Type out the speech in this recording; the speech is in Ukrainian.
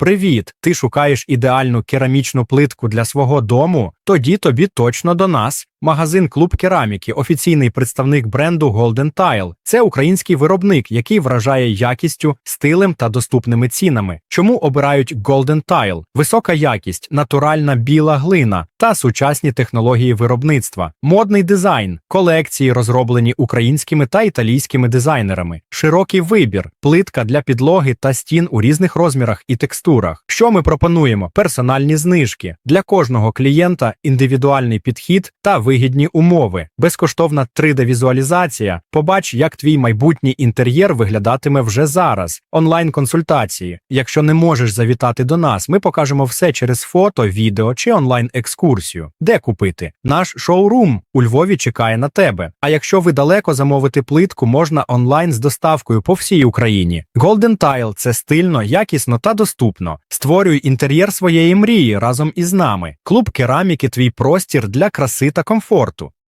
Привіт! Ти шукаєш ідеальну керамічну плитку для свого дому? Тоді тобі точно до нас. Магазин Клуб Кераміки, офіційний представник бренду Golden Tile. Це український виробник, який вражає якістю, стилем та доступними цінами. Чому обирають Golden Tile? Висока якість, натуральна біла глина та сучасні технології виробництва, модний дизайн, колекції, розроблені українськими та італійськими дизайнерами, широкий вибір, плитка для підлоги та стін у різних розмірах і текстурах. Що ми пропонуємо? Персональні знижки для кожного клієнта, індивідуальний підхід та вигідні умови, безкоштовна 3D-візуалізація. Побач, як твій майбутній інтер'єр виглядатиме вже зараз. Онлайн-консультації. Якщо не можеш завітати до нас, ми покажемо все через фото, відео чи онлайн-екскурсію. Де купити? Наш шоурум у Львові чекає на тебе. А якщо ви далеко замовити плитку, можна онлайн з доставкою по всій Україні. Golden Tile – це стильно, якісно та доступно. Створюй інтер'єр своєї мрії разом із нами. Клуб кераміки твій простір для краси та комфорту.